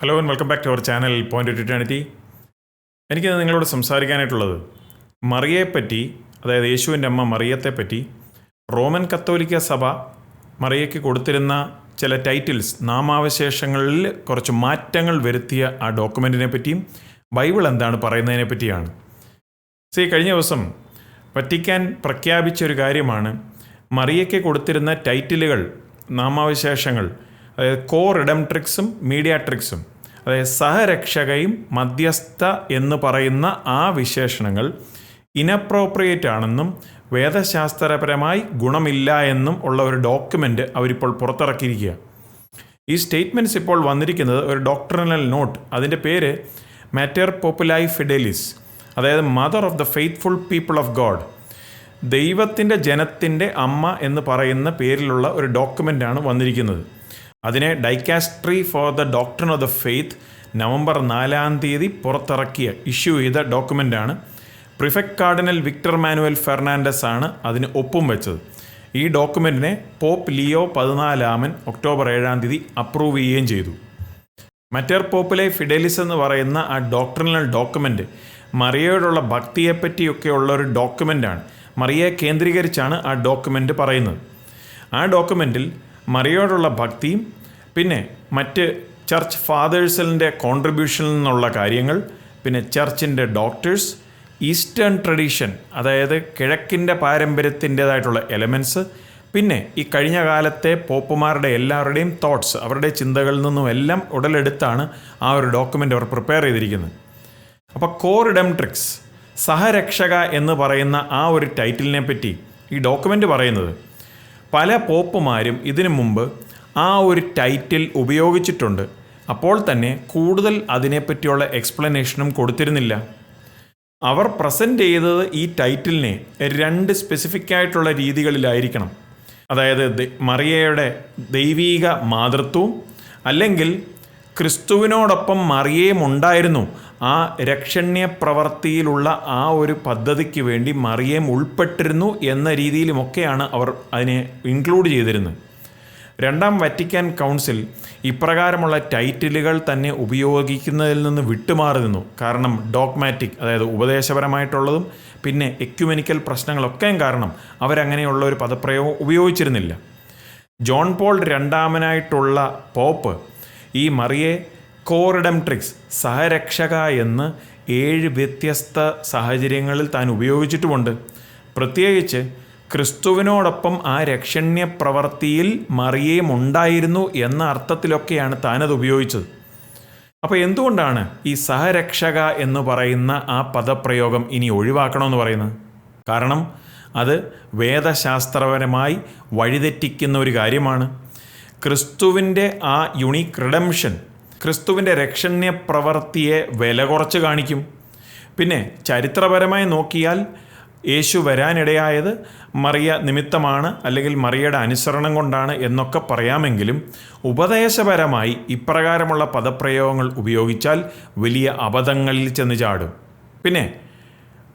Hello and welcome back to our channel point to eternity എനിക്ക് നിങ്ങളോട് സംസാരിക്കാനായിട്ടുള്ളത് മറിയയെപ്പറ്റി അതായത് യേശുവിന്റെ അമ്മ മറിയത്തെപ്പറ്റി റോമൻ കത്തോലിക്ക സഭ മറിയയ്ക്ക് കൊടുത്തിരുന്ന ചില ടൈറ്റിൽസ് നാമാവശേഷങ്ങളിൽ കുറച്ച് മാറ്റങ്ങൾ വരുത്തിയ ആ ഡോക്യുമെന്റിനെ പറ്റിയും ബൈബിൾ എന്താണ് പറയുന്നതിനെ പറ്റിയാണ്. സി കഴിഞ്ഞ ദിവസം വറ്റിക്കാൻ പ്രഖ്യാപിച്ച ഒരു കാര്യമാണ് മറിയയ്ക്ക് കൊടുത്തിരുന്ന ടൈറ്റിലുകൾ നാമാവിശേഷങ്ങൾ അതായത് കോ റിഡംട്രിക്സും മീഡിയാട്രിക്സും അതായത് സഹരക്ഷകയും മധ്യസ്ഥ എന്ന് പറയുന്ന ആ വിശേഷണങ്ങൾ ഇനപ്രോപ്രിയേറ്റ് ആണെന്നും വേദശാസ്ത്രപരമായി ഗുണമില്ല എന്നും ഉള്ള ഒരു ഡോക്യുമെന്റ് അവരിപ്പോൾ പുറത്തിറക്കിയിരിക്കുക ഈ സ്റ്റേറ്റ്മെന്റ്സ് ഇപ്പോൾ വന്നിരിക്കുന്നത് ഒരു ഡോക്ടറിനൽ നോട്ട് അതിന്റെ പേര് മാറ്റർ പോപ്പുലായി ഫിഡലിസ് അതായത് mother of the faithful people of God ദൈവത്തിന്റെ ജനത്തിന്റെ അമ്മ എന്ന് പറയുന്ന പേരിലുള്ള ഒരു ഡോക്യുമെന്റാണ് വന്നിരിക്കുന്നത്. അതിനെ dicastery for the doctor of the faith November നാലാം തീയതി പുറത്തിറക്കിയ ഇഷ്യൂ ചെയ്ത ഡോക്യുമെന്റാണ് prefect cardinal Victor Manuel Fernandez ആണ് അതിന് ഒപ്പും വെച്ചത്. ഈ ഡോക്യുമെന്റിനെ പോപ്പ് ലിയോ പതിനാലാമൻ ഒക്ടോബർ ഏഴാം തീയതി അപ്രൂവ് ചെയ്യുകയും ചെയ്തു. മറ്റർ പോപ്പിലെ ഫിഡലിസ് എന്ന് പറയുന്ന ആ ഡോക്ടറിനൽ ഡോക്യുമെന്റ് മറിയയോടുള്ള ഭക്തിയെപ്പറ്റിയൊക്കെയുള്ള ഒരു ഡോക്യുമെന്റാണ് മറിയയെ കേന്ദ്രീകരിച്ചാണ് ആ ഡോക്യുമെന്റ് പറയുന്നത്. ആ ഡോക്യുമെന്റിൽ മറിയയോടുള്ള ഭക്തിയും പിന്നെ മറ്റ് ചർച്ച് ഫാദേഴ്സിന്റെ കോൺട്രിബ്യൂഷനിൽ നിന്നുള്ള കാര്യങ്ങൾ പിന്നെ ചർച്ചിന്റെ ഡോക്ടേഴ്സ് ഈസ്റ്റേൺ ട്രഡീഷൻ അതായത് കിഴക്കിന്റെ പാരമ്പര്യത്തിന്റേതായിട്ടുള്ള എലമെന്റ്സ് പിന്നെ ഈ കഴിഞ്ഞ കാലത്തെ പോപ്പുമാരുടെ എല്ലാവരുടെയും തോട്ട്സ് അവരുടെ ചിന്തകളിൽ നിന്നും എല്ലാം ഉടലെടുത്താണ് ആ ഒരു ഡോക്യുമെന്റ് അവർ പ്രിപ്പയർ ചെയ്തിരിക്കുന്നത്. അപ്പോൾ കോർ കോറിഡംട്രിക്സ് സഹരക്ഷക എന്ന് പറയുന്ന ആ ഒരു ടൈറ്റിലിനെ പറ്റി ഈ ഡോക്യുമെന്റ് പറയുന്നത് പല പോപ്പുമാരും ഇതിനു മുമ്പ് ആ ഒരു ടൈറ്റിൽ ഉപയോഗിച്ചിട്ടുണ്ട്. അപ്പോൾ തന്നെ കൂടുതൽ അതിനെപ്പറ്റിയുള്ള എക്സ്പ്ലനേഷനും കൊടുത്തിരുന്നില്ല. അവർ പ്രസന്റ് ചെയ്തത് ഈ ടൈറ്റിലിനെ രണ്ട് സ്പെസിഫിക് ആയിട്ടുള്ള രീതികളിലായിരിക്കണം. അതായത് മറിയയുടെ ദൈവീക മാതൃത്വവും അല്ലെങ്കിൽ ക്രിസ്തുവിനോടൊപ്പം മറിയയും ഉണ്ടായിരുന്നു ആ രക്ഷണ്യ പ്രവർത്തിയിലുള്ള ആ ഒരു പദ്ധതിക്ക് വേണ്ടി മറിയേം ഉൾപ്പെട്ടിരുന്നു എന്ന രീതിയിലുമൊക്കെയാണ് അവർ അതിനെ ഇൻക്ലൂഡ് ചെയ്തിരുന്നത്. രണ്ടാം വറ്റിക്കാൻ കൗൺസിൽ ഇപ്രകാരമുള്ള ടൈറ്റിലുകൾ തന്നെ ഉപയോഗിക്കുന്നതിൽ നിന്ന് വിട്ടുമാറി നിന്നു കാരണം ഡോഗ്മാറ്റിക് അതായത് ഉപദേശപരമായിട്ടുള്ളതും പിന്നെ എക്യുമെനിക്കൽ പ്രശ്നങ്ങളൊക്കെയും കാരണം അവരങ്ങനെയുള്ള ഒരു പദപ്രയോഗം ഉപയോഗിച്ചിരുന്നില്ല. ജോൺ പോൾ രണ്ടാമനായിട്ടുള്ള പോപ്പ് ഈ മറിയെ കോറിഡംട്രിക്സ് സഹരക്ഷക എന്ന് ഏഴ് വ്യത്യസ്ത സാഹചര്യങ്ങളിൽ താൻ ഉപയോഗിച്ചിട്ടുമുണ്ട്. പ്രത്യേകിച്ച് ക്രിസ്തുവിനോടൊപ്പം ആ രക്ഷണ്യ പ്രവൃത്തിയിൽ മറിയേയും ഉണ്ടായിരുന്നു എന്ന അർത്ഥത്തിലൊക്കെയാണ് താനത് ഉപയോഗിച്ചത്. അപ്പോൾ എന്തുകൊണ്ടാണ് ഈ സഹരക്ഷക എന്ന് പറയുന്ന ആ പദപ്രയോഗം ഇനി ഒഴിവാക്കണമെന്ന് പറയുന്നത്? കാരണം അത് വേദശാസ്ത്രപരമായി വഴിതെറ്റിക്കുന്ന ഒരു കാര്യമാണ്. ക്രിസ്തുവിന്റെ ആ യുണീക്ക് റിഡംഷൻ ക്രിസ്തുവിന്റെ രക്ഷണ്യ പ്രവൃത്തിയെ വില കുറച്ച് കാണിക്കും. പിന്നെ ചരിത്രപരമായി നോക്കിയാൽ യേശു വരാനിടയായത് മറിയ നിമിത്തമാണ് അല്ലെങ്കിൽ മറിയയുടെ അനുസരണം കൊണ്ടാണ് എന്നൊക്കെ പറയാമെങ്കിലും ഉപദേശപരമായി ഇപ്രകാരമുള്ള പദപ്രയോഗങ്ങൾ ഉപയോഗിച്ചാൽ വലിയ അബദ്ധങ്ങളിൽ ചെന്ന് ചാടും. പിന്നെ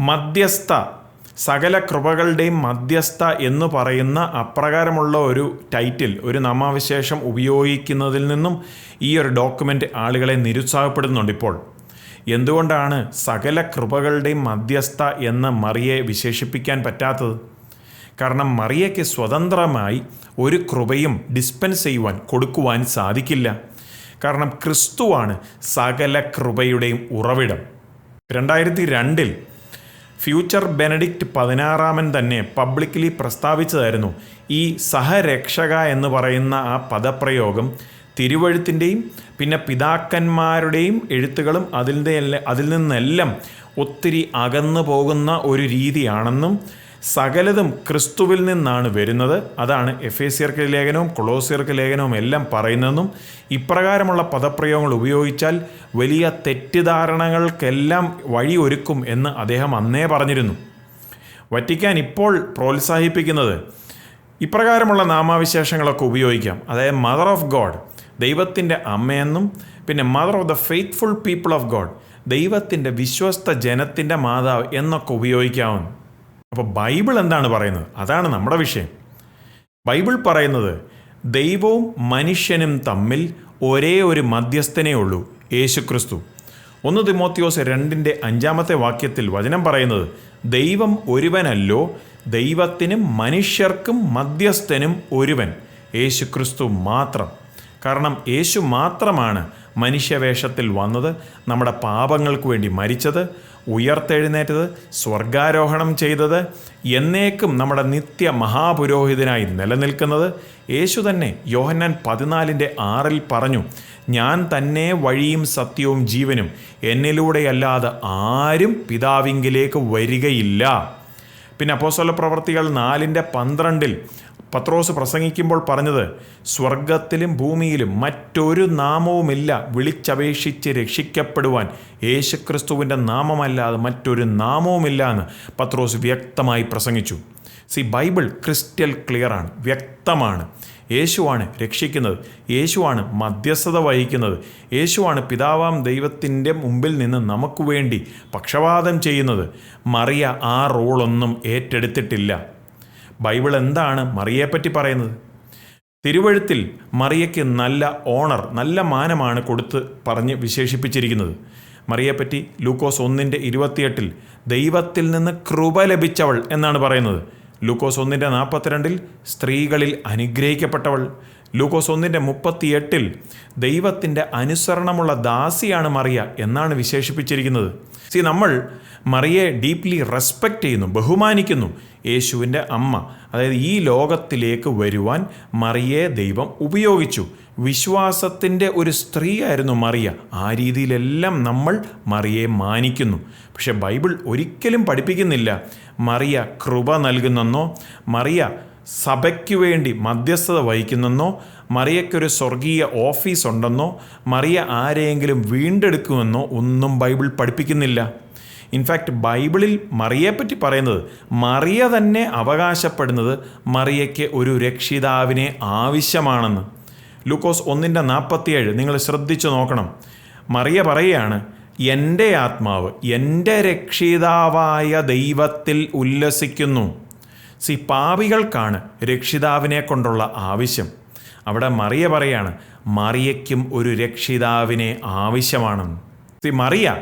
മധ്യസ്ഥ സകല കൃപകളുടെയും മധ്യസ്ഥ എന്ന് പറയുന്ന അപ്രകാരമുള്ള ഒരു ടൈറ്റിൽ ഒരു നാമാവിശേഷം ഉപയോഗിക്കുന്നതിൽ നിന്നും ഈ ഒരു ഡോക്യുമെന്റ് ആളുകളെ നിരുത്സാഹപ്പെടുന്നുണ്ട് ഇപ്പോൾ. എന്തുകൊണ്ടാണ് സകല കൃപകളുടെയും മധ്യസ്ഥ എന്ന് മറിയെ വിശേഷിപ്പിക്കാൻ പറ്റാത്തത്? കാരണം മറിയയ്ക്ക് സ്വതന്ത്രമായി ഒരു കൃപയും ഡിസ്പെൻസ് ചെയ്യുവാൻ കൊടുക്കുവാൻ സാധിക്കില്ല. കാരണം ക്രിസ്തുവാണ് സകല കൃപയുടെയും ഉറവിടം. രണ്ടായിരത്തി രണ്ടിൽ ഫ്യൂച്ചർ ബെനഡിക്റ്റ് പതിനാറാമൻ തന്നെ പബ്ലിക്കലി പ്രസ്താവിച്ചതായിരുന്നു. ഈ സഹരക്ഷക എന്ന് പറയുന്ന ആ പദപ്രയോഗം തിരുവഴുത്തിന്റെയും പിന്നെ പിതാക്കന്മാരുടെയും എഴുത്തുകളും അതിന്റെ അതിൽ നിന്നെല്ലാം ഒത്തിരി അകന്നു പോകുന്ന ഒരു രീതിയാണെന്നും സകലതും ക്രിസ്തുവിൽ നിന്നാണ് വരുന്നത്. അതാണ് എഫ് എ സിയർക്ക് ലേഖനവും കൊളോസിയർക്ക് ലേഖനവും എല്ലാം പറയുന്നതെന്നും ഇപ്രകാരമുള്ള പദപ്രയോഗങ്ങൾ ഉപയോഗിച്ചാൽ വലിയ തെറ്റിദ്ധാരണകൾക്കെല്ലാം വഴിയൊരുക്കും എന്ന് അദ്ദേഹം അന്നേ പറഞ്ഞിരുന്നു. വറ്റിക്കാൻ ഇപ്പോൾ പ്രോത്സാഹിപ്പിക്കുന്നത് ഇപ്രകാരമുള്ള നാമാവിശേഷങ്ങളൊക്കെ ഉപയോഗിക്കാം. അതായത് മദർ ഓഫ് ഗോഡ് ദൈവത്തിന്റെ അമ്മയെന്നും പിന്നെ mother of the faithful people of God ദൈവത്തിന്റെ വിശ്വസ്ത ജനത്തിന്റെ മാതാവ് എന്നൊക്കെ ഉപയോഗിക്കാവുന്നു അപ്പോൾ ബൈബിൾ എന്താണ് പറയുന്നത്? അതാണ് നമ്മുടെ വിഷയം. ബൈബിൾ പറയുന്നത് ദൈവവും മനുഷ്യനും തമ്മിൽ ഒരേ ഒരു മധ്യസ്ഥനേ ഉള്ളൂ യേശുക്രിസ്തു. ഒന്ന് തിമോത്തിയോസ് രണ്ടിന്റെ അഞ്ചാമത്തെ വാക്യത്തിൽ വചനം പറയുന്നത് ദൈവം ഒരുവനല്ലോ ദൈവത്തിനും മനുഷ്യർക്കും മധ്യസ്ഥനും ഒരുവൻ യേശുക്രിസ്തു മാത്രം. കാരണം യേശു മാത്രമാണ് മനുഷ്യവേഷത്തിൽ വന്നത് നമ്മുടെ പാപങ്ങൾക്ക് വേണ്ടി മരിച്ചത് ഉയർത്തെഴുന്നേറ്റത് സ്വർഗാരോഹണം ചെയ്തത് എന്നേക്കും നമ്മുടെ നിത്യ മഹാപുരോഹിതനായി നിലനിൽക്കുന്നത് യേശു തന്നെ യോഹന്നാൻ പതിനാലിന്റെ ആറിൽ പറഞ്ഞു ഞാൻ തന്നെ വഴിയും സത്യവും ജീവനും എന്നിലൂടെയല്ലാതെ ആരും പിതാവിങ്കിലേക്ക് വരികയില്ല പിന്നെ അപ്പോസ്വല പ്രവർത്തികൾ നാലിന്റെ പന്ത്രണ്ടിൽ പത്രോസ് പ്രസംഗിക്കുമ്പോൾ പറഞ്ഞത് സ്വർഗത്തിലും ഭൂമിയിലും മറ്റൊരു നാമവുമില്ല വിളിച്ചപേക്ഷിച്ച് രക്ഷിക്കപ്പെടുവാൻ. യേശുക്രിസ്തുവിന്റെ നാമമല്ലാതെ മറ്റൊരു നാമവുമില്ല എന്ന് പത്രോസ് വ്യക്തമായി പ്രസംഗിച്ചു. സി ബൈബിൾ ക്രിസ്റ്റൽ ക്ലിയറാണ് വ്യക്തമാണ്. യേശുവാണ് രക്ഷിക്കുന്നത് യേശുവാണ് മധ്യസ്ഥത വഹിക്കുന്നത് യേശുവാണ് പിതാവാം ദൈവത്തിന്റെ മുമ്പിൽ നിന്ന് നമുക്ക് വേണ്ടി പക്ഷപാതം ചെയ്യുന്നത്. മറിയ ആ റോളൊന്നും ഏറ്റെടുത്തിട്ടില്ല. ബൈബിൾ എന്താണ് മറിയെപ്പറ്റി പറയുന്നത്? തിരുവഴുത്തിൽ മറിയയ്ക്ക് നല്ല ഓണർ നല്ല മാനമാണ് കൊടുത്ത് പറഞ്ഞ് വിശേഷിപ്പിച്ചിരിക്കുന്നത്. മറിയെപ്പറ്റി ലൂക്കോസ് ഒന്നിന്റെ ഇരുപത്തിയെട്ടിൽ ദൈവത്തിൽ നിന്ന് കൃപ ലഭിച്ചവൾ എന്നാണ് പറയുന്നത്. ലൂക്കോസ് ഒന്നിന്റെ നാൽപ്പത്തിരണ്ടിൽ സ്ത്രീകളിൽ അനുഗ്രഹിക്കപ്പെട്ടവൾ. ലൂക്കോസ് ഒന്നിന്റെ മുപ്പത്തിയെട്ടിൽ ദൈവത്തിന്റെ അനുസരണമുള്ള ദാസിയാണ് മറിയ എന്നാണ് വിശേഷിപ്പിച്ചിരിക്കുന്നത്. സി നമ്മൾ മറിയെ ഡീപ്ലി റെസ്പെക്റ്റ് ചെയ്യുന്നു ബഹുമാനിക്കുന്നു. യേശുവിന്റെ അമ്മ അതായത് ഈ ലോകത്തിലേക്ക് വരുവാൻ മറിയെ ദൈവം ഉപയോഗിച്ചു. വിശ്വാസത്തിന്റെ ഒരു സ്ത്രീയായിരുന്നു മറിയ. ആ രീതിയിലെല്ലാം നമ്മൾ മറിയെ മാനിക്കുന്നു. പക്ഷേ ബൈബിൾ ഒരിക്കലും പഠിപ്പിക്കുന്നില്ല. മറിയ കൃപ നൽകുന്നെന്നോ മറിയ സഭയ്ക്ക് വേണ്ടി മധ്യസ്ഥത വഹിക്കുന്നെന്നോ മറിയയ്ക്കൊരു സ്വർഗീയ ഓഫീസ് ഉണ്ടെന്നോ മറിയ ആരെയെങ്കിലും വീണ്ടെടുക്കുമെന്നോ ഒന്നും ബൈബിൾ പഠിപ്പിക്കുന്നില്ല. ഇൻഫാക്റ്റ് ബൈബിളിൽ മറിയെപ്പറ്റി പറയുന്നത് മറിയ തന്നെ അവകാശപ്പെടുന്നത് മറിയയ്ക്ക് ഒരു രക്ഷിതാവിനെ ആവശ്യമാണെന്ന്. ലൂക്കോസ് ഒന്നിന്റെ നാൽപ്പത്തിയേഴ് നിങ്ങൾ ശ്രദ്ധിച്ചു നോക്കണം. മറിയ പറയുകയാണ് എന്റെ ആത്മാവ് എന്റെ രക്ഷിതാവായ ദൈവത്തിൽ ഉല്ലസിക്കുന്നു. സി പാപികൾക്കാണ് രക്ഷിതാവിനെ കൊണ്ടുള്ള ആവശ്യം. അവിടെ മറിയ പറയാണ് മറിയയ്ക്കും ഒരു രക്ഷിതാവിനെ ആവശ്യമാണെന്ന് സി മറിയ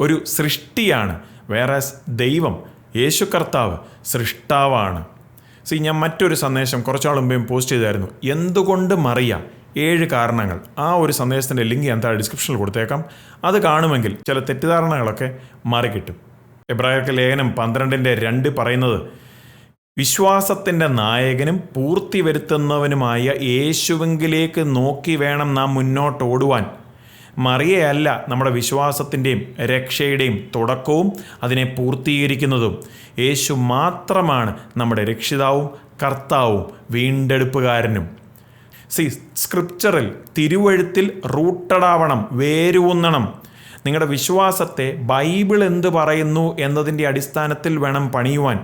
ഒരു സൃഷ്ടിയാണ് വേറെ ദൈവം യേശു കർത്താവ് സൃഷ്ടാവാണ്. സി ഞാൻ മറ്റൊരു സന്ദേശം കുറച്ചാൾ മുമ്പേ പോസ്റ്റ് ചെയ്തായിരുന്നു. എന്തുകൊണ്ട് മറിയ? ഏഴ് കാരണങ്ങൾ. ആ ഒരു സന്ദേശത്തിന്റെ ലിങ്ക് ഞാൻ താഴെ ഡിസ്ക്രിപ്ഷനിൽ കൊടുത്തേക്കാം. അത് കാണുമെങ്കിൽ ചില തെറ്റിദ്ധാരണകളൊക്കെ മാറിക്കിട്ടും. എബ്രായർക്ക് ലേഖനം പന്ത്രണ്ടിന്റെ രണ്ട് പറയുന്നത് വിശ്വാസത്തിന്റെ നായകനും പൂർത്തി വരുത്തുന്നവനുമായ യേശുവെങ്കിലേക്ക് നോക്കി വേണം നാം മുന്നോട്ട് ഓടുവാൻ മറിയയല്ല നമ്മുടെ വിശ്വാസത്തിന്റെയും രക്ഷയുടെയും തുടക്കവും അതിനെ പൂർത്തീകരിക്കുന്നതും. യേശു മാത്രമാണ് നമ്മുടെ രക്ഷിതാവും കർത്താവും വീണ്ടെടുപ്പുകാരനും. സി സ്ക്രിപ്ചറിൽ തിരുവഴുത്തിൽ റൂട്ടഡാവണം വേരൂന്നണം. നിങ്ങളുടെ വിശ്വാസത്തെ ബൈബിൾ എന്ത് പറയുന്നു എന്നതിന്റെ അടിസ്ഥാനത്തിൽ വേണം പണിയുവാൻ.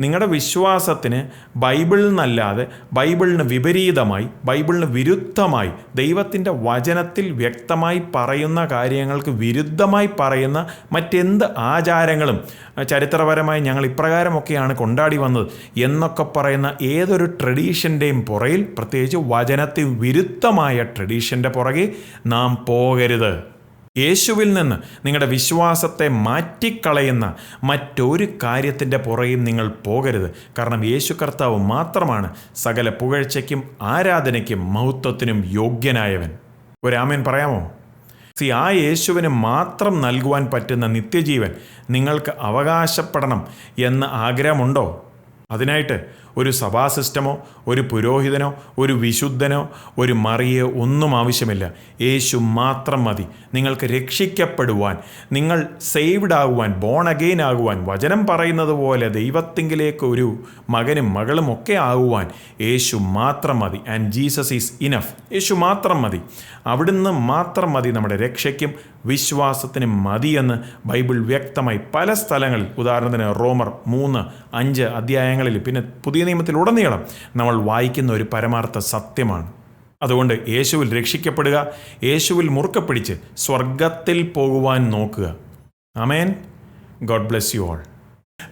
നിങ്ങളുടെ വിശ്വാസത്തിന് ബൈബിളിൽ നിന്നല്ലാതെ ബൈബിളിന് വിപരീതമായി ബൈബിളിന് വിരുദ്ധമായി ദൈവത്തിന്റെ വചനത്തിൽ വ്യക്തമായി പറയുന്ന കാര്യങ്ങൾക്ക് വിരുദ്ധമായി പറയുന്ന മറ്റെന്ത് ആചാരങ്ങളും ചരിത്രപരമായി ഞങ്ങൾ ഇപ്രകാരമൊക്കെയാണ് കൊണ്ടാടി വന്നത് എന്നൊക്കെ പറയുന്ന ഏതൊരു ട്രഡീഷന്റെയും പുറയിൽ പ്രത്യേകിച്ച് വചനത്തിൽ വിരുദ്ധമായ ട്രഡീഷന്റെ പുറകെ നാം പോകരുത്. യേശുവിൽ നിന്ന് നിങ്ങളുടെ വിശ്വാസത്തെ മാറ്റിക്കളയുന്ന മറ്റൊരു കാര്യത്തിന്റെ പുറയും നിങ്ങൾ പോകരുത്. കാരണം യേശു കർത്താവ് മാത്രമാണ് സകല പുകഴ്ചയ്ക്കും ആരാധനയ്ക്കും മഹത്വത്തിനും യോഗ്യനായവൻ. ഒരാമൻ പറയാമോ? സി ആ യേശുവിന് മാത്രം നൽകുവാൻ പറ്റുന്ന നിത്യജീവൻ നിങ്ങൾക്ക് അവകാശപ്പെടണം എന്ന് ആഗ്രഹമുണ്ടോ? അതിനായിട്ട് ഒരു സഭാ സിസ്റ്റമോ ഒരു പുരോഹിതനോ ഒരു വിശുദ്ധനോ ഒരു മറിയോ ഒന്നും ആവശ്യമില്ല. യേശു മാത്രം മതി. നിങ്ങൾക്ക് രക്ഷിക്കപ്പെടുവാൻ നിങ്ങൾ സേവ്ഡ് ആകുവാൻ ബോൺ അഗെയിൻ ആകുവാൻ വചനം പറയുന്നത് പോലെ ദൈവത്തിങ്കിലേക്ക് ഒരു മകനും മകളും ഒക്കെ ആകുവാൻ യേശു മാത്രം മതി. ആൻഡ് ജീസസ് ഈസ് ഇനഫ് യേശു മാത്രം മതി. അവിടുന്ന് മാത്രം മതി നമ്മുടെ രക്ഷയ്ക്കും വിശ്വാസത്തിനും മതിയെന്ന് ബൈബിൾ വ്യക്തമായി പല സ്ഥലങ്ങളിൽ ഉദാഹരണത്തിന് റോമർ മൂന്ന് അഞ്ച് അധ്യായങ്ങളിൽ പിന്നെ പുതിയ നിയമത്തിലുടനീളം നമ്മൾ വായിക്കുന്ന ഒരു പരമാർത്ഥ സത്യമാണ്. അതുകൊണ്ട് യേശുവിൽ രക്ഷിക്കപ്പെടുക യേശുവിൽ മുറുക്കപ്പിടിച്ച് സ്വർഗത്തിൽ പോകുവാൻ നോക്കുക. അമേൻ ഗോഡ് ബ്ലെസ് യു ഓൾ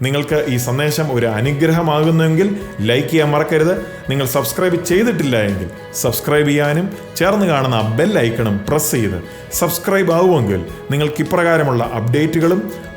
നിങ്ങൾക്ക് ഈ സന്ദേശം ഒരു അനുഗ്രഹമാകുന്നെങ്കിൽ ലൈക്ക് ചെയ്യാൻ മറക്കരുത്. നിങ്ങൾ സബ്സ്ക്രൈബ് ചെയ്തിട്ടില്ല എങ്കിൽ സബ്സ്ക്രൈബ് ചെയ്യാനും ചേർന്ന് കാണുന്ന ബെൽ ഐക്കണും പ്രസ് ചെയ്ത് സബ്സ്ക്രൈബ് ആവുമെങ്കിൽ നിങ്ങൾക്ക് ഇപ്രകാരമുള്ള അപ്ഡേറ്റുകളും